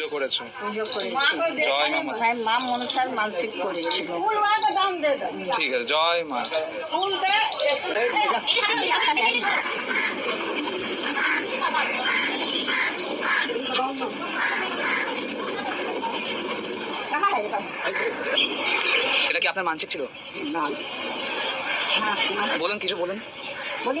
পুজো করেছ? জয় মা। হ্যাঁ, মা মনসার মানসিক করেছিল ঠিক আছে জয় মা। এটা কি আপনার মানসিক ছিল? না। বলুন কিছু বলুন। বলি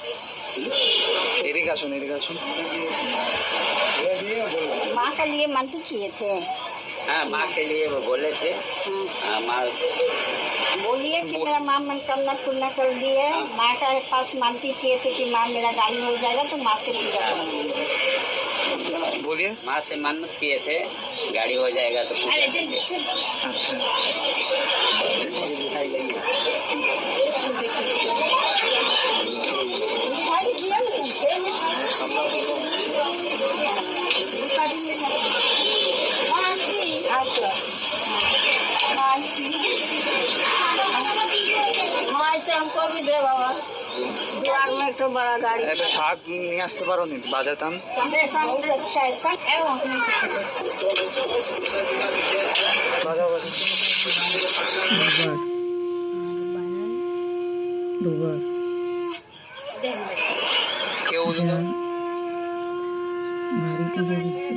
এদিকে আসুন এদিকে আসুন माँ के लिए मानती किए थे हाँ माँ के लिए वो बोले थे हाँ। हाँ, माँ बोलिए कि मेरा माँ मनोकामना पूर्ण कर दी है माँ के पास मानती किए थे कि माँ मेरा गाड़ी हो जाएगा तो माँ से पूजा करूँगी बोलिए माँ से मन्नत किए थे गाड़ी हो जाएगा तो पूजा करेंगे। अच्छा দাম কমই দে বাবা। একটু বড় গাড়ি। একটা শাক নিয়ে গাড়ি পুজো দিচ্ছে।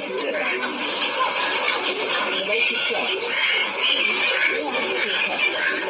Thank you.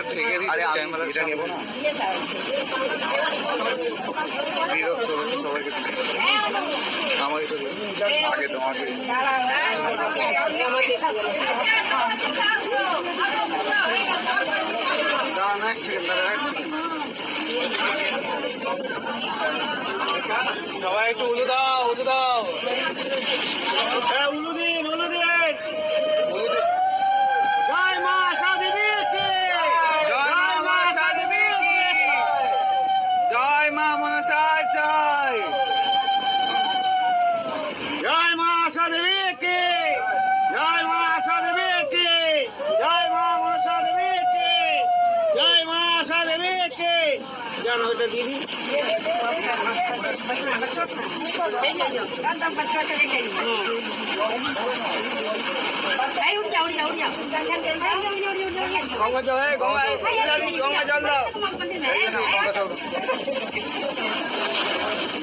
এটা নেব না। বিরক্ত সবাইকে আমাকে তো আগে তোমাকে। দাঁড়ান এক সেকেন্ড দাঁড়ান এক সেকেন্ড সবাই একটু উলু দাও উলু দাও। হ্যাঁ উলু দিন উলু দিন জয় মা আশা দেবী জয় মা আশা দেবী জয় মা মনসা জয় জয় মা আশা দেবী কি জয় মা আশা দেবী কি জয় মা মনসা দেবী কি জয় মা আশা দেবী কি জানো এটা দিদি গঙ্গা জল এই গঙ্গা এই, গঙ্গা জল দাও এই নাও, গঙ্গা জল দাও।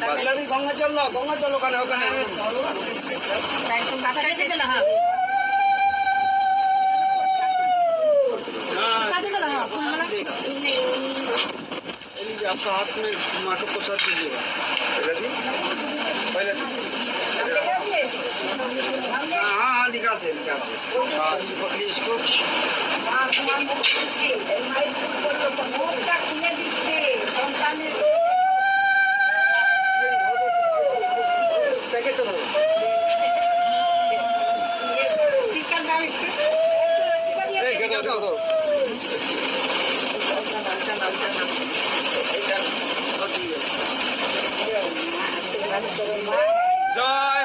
বাদলাদি গঙ্গা জল দাও গঙ্গা জল ওখানে ওখানে आपका हाथ में माँ को प्रसाद दीजिएगा पहले हाँ हाँ निकाल दे निकाल दे हाँ पकड़िए इसको Hey, get out, get out. Joy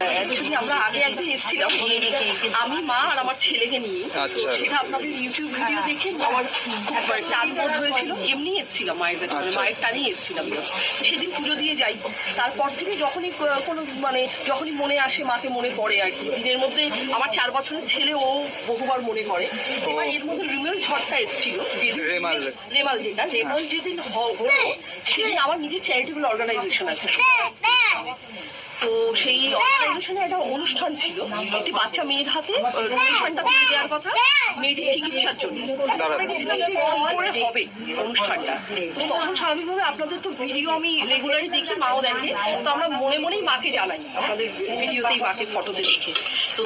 actually আমরা আগে একদিন এসেছিলাম। আমি মা আর আমার ছেলেকে নিয়ে। আচ্ছা। সেটা আপনাদের ইউটিউব ভিডিও দেখে আমার একবার টান বোধ হয়েছিল এমনি এসেছিলাম মায়ের কাছে আচ্ছা। মায়ের টানেই এসেছিলাম। সেদিন পুজো দিয়ে যাই। তারপর থেকে যখনই কোনো মানে যখনই মনে আসে মাকে মনে পড়ে আর কি। দিনের মধ্যে আমার চার বছরের ছেলে ও বহুবার মনে করে এবার এর মধ্যে রিমেল ঝড়টা এসেছিল। যেদিন রেমাল। রেমাল যেটা রেমাল যেদিন হলো সেদিন আমার নিজের চ্যারিটেবল অর্গানাইজেশন আছে। তো সেই অর্গানাইজেশনে একটা অনুষ্ঠান ছিল। একটি বাচ্চা মেয়ের হাতে অনুষ্ঠানটা দিয়ে দেওয়ার কথা মেয়েটির চিকিৎসার জন্য। হবে অনুষ্ঠানটা। তো তখন স্বাভাবিকভাবে আপনাদের তো ভিডিও আমি রেগুলারই দেখি মাও দেখে। তো আমরা মনে মনেই মাকে জানাই। আপনাদের ভিডিওতেই মাকে ফটোতে দেখে। তো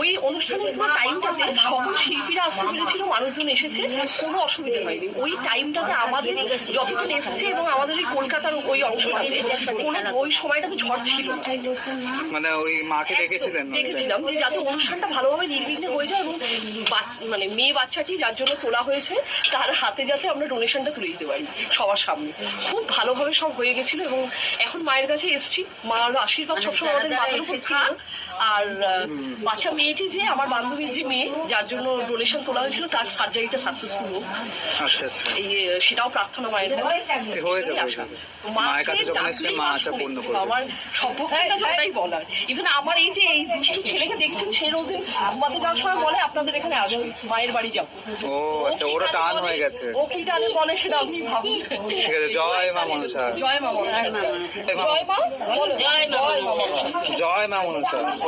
ওই অনুষ্ঠানের পুরো টাইমটাতে সকল শিল্পীরা আসতে পেরেছিল মানুষজন এসেছে কোনো অসুবিধা হয়নি। ওই টাইমটাতে আমাদের যতক্ষণ এসছে এবং আমাদের এই কলকাতার ওই অংশটাতে কোনো ওই সময়টাতে ঝড় ছিল মানে ওই মাকে ডেকেছিলেন দেখেছিলাম যে যাতে অনুষ্ঠানটা ভালোভাবে নির্বিঘ্নে হয়ে যায় এবং মানে মেয়ে বাচ্চাটি যার জন্য তোলা হয়েছে তার হাতে যাতে আমরা ডোনেশনটা তুলে দিতে পারি সবার সামনে। খুব ভালোভাবে সব হয়ে গেছিল এবং এখন মায়ের কাছে এসেছি মার আশীর্বাদ সবসময় আমাদের মাথার উপর থাক। আর বাচ্চা মেয়েটি যে আমার বান্ধবীর যে মেয়ে যার জন্য ডোনেশন তোলা হয়েছিল তার সার্জারিটা সাকসেসফুল হোক। আচ্ছা আচ্ছা। এই সেটাও প্রার্থনা মায়ের হয়ে যাবে, মায়ের কাছে যখন এসছে, মা আশা পূর্ণ করবে। আমার সম্পর্কে ওটাই বলার। ইভেন আমার এই যে এই দুষ্টু ছেলেকে দেখছেন সে রোজে ঘুমাতে যাওয়ার সময় বলে আপনাদের এখানে আসবে মায়ের বাড়ি যাব ও আচ্ছা ওরা টান হয়ে গেছে। ও কি টানে বলে সেটা আপনি ভাবুন ঠিক আছে জয় মা মনসা। জয় মা মনসা। জয় মা। জয় মা মনসা। জয় মা মনসা। ভালো? মানে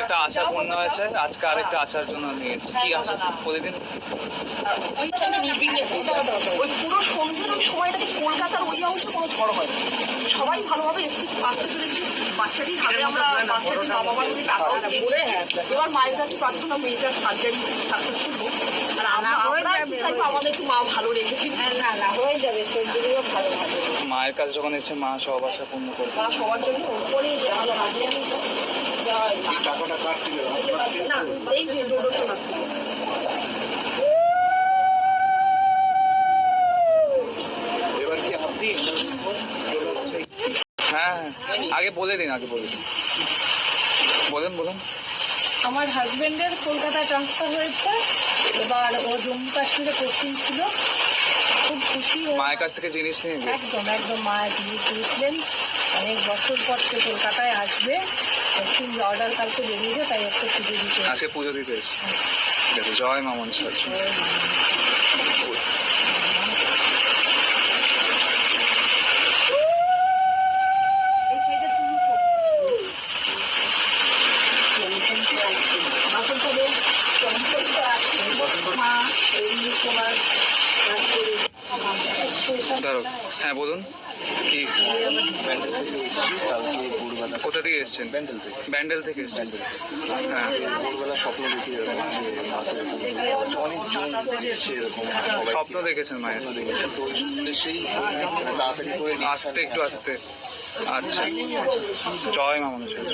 একটা আশা পূর্ণ হয়েছে। আজকে আরেকটা আশার জন্য নিয়ে কি আশা প্রতিদিন হয়ে। ওই পুরো সন্ধ্যের ওই সময়টাতে কলকাতার ওই অংশে কোনো ঝড় হয়? সবাই ভালোভাবে এসে আসতে পেরেছি বাচ্চাটির হাতে আমরা বাচ্চাটির বাবা দিয়েছি। এবার মায়ের কাছে প্রার্থনা মেয়েটার সার্জারি সাকসেসফুল হোক। আর আমরা আমরা কি চাইব, আমাদের একটু মা ভালো রেখেছি। না না যাবে শরীরও ভালো হবে। মায়ের কাছে যখন এসেছে মা সব আশা পূর্ণ করবে মা সবার জন্য করে ভালো হবে না এই যে দূরদর্শন হ্যাঁ হ্যাঁ আগে বলে দিন আগে বলে দিন। বলুন বলুন। আমার হাজবেন্ডের কলকাতায় ট্রান্সফার হয়েছে। এবার ও জম্মু কাশ্মীরে পোস্টিং ছিল। খুব খুশি মায়ের কাছ থেকে জিনিস নিয়ে একদম একদম মায়ের জিনিস দিয়েছিলেন। অনেক বছর পর সে কলকাতায় আসবে। পোস্টিং অর্ডার কালকে বেরিয়েছে তাই একটা পুজো দিতে আজকে পুজো দিতে এসেছি। আছে জয় মামন মনসা হ্যাঁ বলুন। কি? কোথা থেকে এসেছেন? ব্যান্ডেল থেকে ব্যান্ডেল থেকে এসেছেন। হ্যাঁ। ভোরবেলা স্বপ্ন দেখি এরকম যে অনেক জন এরকম স্বপ্ন দেখেছেন মায়ের। মানে তাড়াতাড়ি করে আস্তে, একটু আস্তে। আচ্ছা। জয় মা জয়।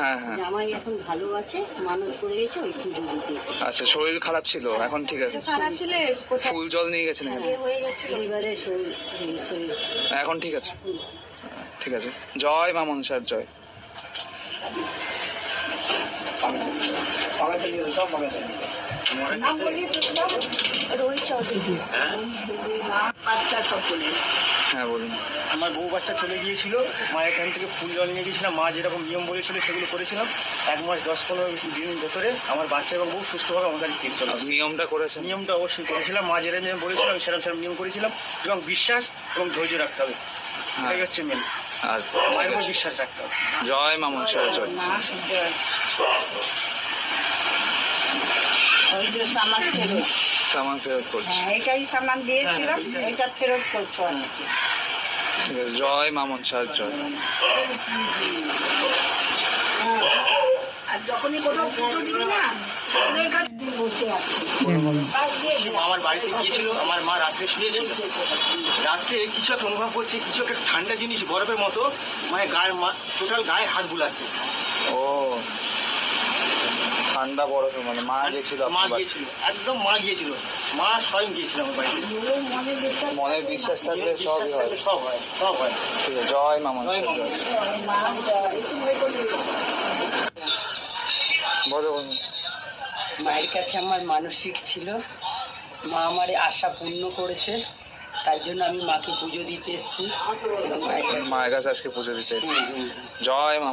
হ্যাঁ হ্যাঁ। জামাই এখন ভালো আছে মানুষ করে গেছে ওই পুজো দিতে আচ্ছা শরীর খারাপ ছিল এখন ঠিক আছে। খারাপ ছিল ফুল জল নিয়ে গেছেন গেছিল এবারে শরীর শরীর এখন ঠিক আছে। ঠিক আছে। জয় মা মনসার জয়। রোহিত চৌধুরী। বাচ্চা সকলে হ্যাঁ বলুন। আমার বউ বাচ্চা চলে গিয়েছিল মায়ের এখান থেকে ফুল জল নিয়ে গিয়েছিলাম মা যেরকম নিয়ম বলেছিল সেগুলো করেছিলাম। এক মাস দশ পনেরো দিন ভেতরে আমার বাচ্চা এবং বউ সুস্থভাবে আমার কাছে ফিরে চলে নিয়মটা করেছেন? নিয়মটা অবশ্যই করেছিলাম। মা যেরকম নিয়ম বলেছিল আমি সেরকম সেরকম নিয়ম করেছিলাম এবং বিশ্বাস এবং ধৈর্য রাখতে হবে। হ্যাঁ। এটাই হচ্ছে মেন আর মায়ের উপর বিশ্বাস রাখতে হবে। জয় মা মনসার জয়। মা জয়। সামান ফেরত করছি। হ্যাঁ এটাই সামান দিয়েছিলাম এটা ফেরত করছ জয় মা মনসার জয়। আর যখনই কোথাও পুজো দিবি না আমার বাড়িতে গিয়েছিল আমার মা রাত্রে শুয়েছিল। রাত্রে কিছু একটা অনুভব করছে কিছু একটা ঠান্ডা জিনিস বরফের মতো মানে গায়ে টোটাল গায়ে হাত বুলাচ্ছে। ও। ঠান্ডা বরফ মানে মা গেছিল মা গিয়েছিল একদম মা গিয়েছিল। মা স্বয়ং গিয়েছিল আমার বাড়িতে। মনের বিশ্বাস থাকলে সবই হয়। সব হয় সব হয়। ঠিক আছে জয় মা মনসার জয়। বলো বলো। মায়ের কাছে আমার মানসিক ছিল। মা আমার আশা পূর্ণ করেছে। তার জন্য আমি মাকে পুজো দিতে এসেছি। মায়ের কাছে আজকে পুজো দিতে এসেছি। জয় মা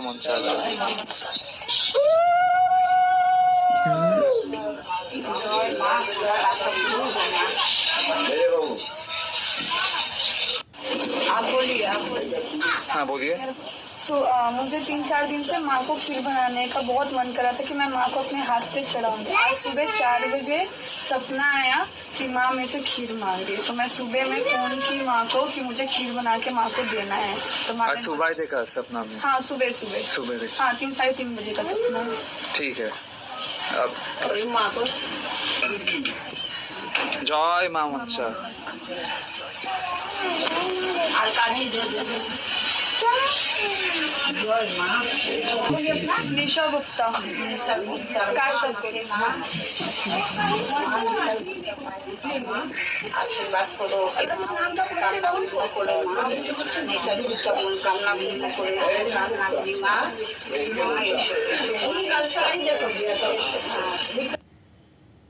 आप बोलिए। आप बोलिए हाँ बोलिए सो so, uh, मुझे तीन चार दिन से माँ को खीर बनाने का बहुत मन करा था कि मैं माँ को अपने हाथ से चढ़ाऊँगी आज सुबह चार बजे सपना आया कि माँ मेरे से खीर मांगे तो मैं सुबह में फ़ोन की माँ को कि मुझे खीर बना के माँ को देना है। तो माँ सुबह देखा सपना में? हाँ सुबह सुबह। सुबह हाँ तीन साढ़े तीन बजे का सपना ठीक है। জয় মা মনসা। আর কানে বিষভুক্ত আশীর্বাদ করো। বিষভুক্ত মূল কামনা পূর্ণ করে কামনা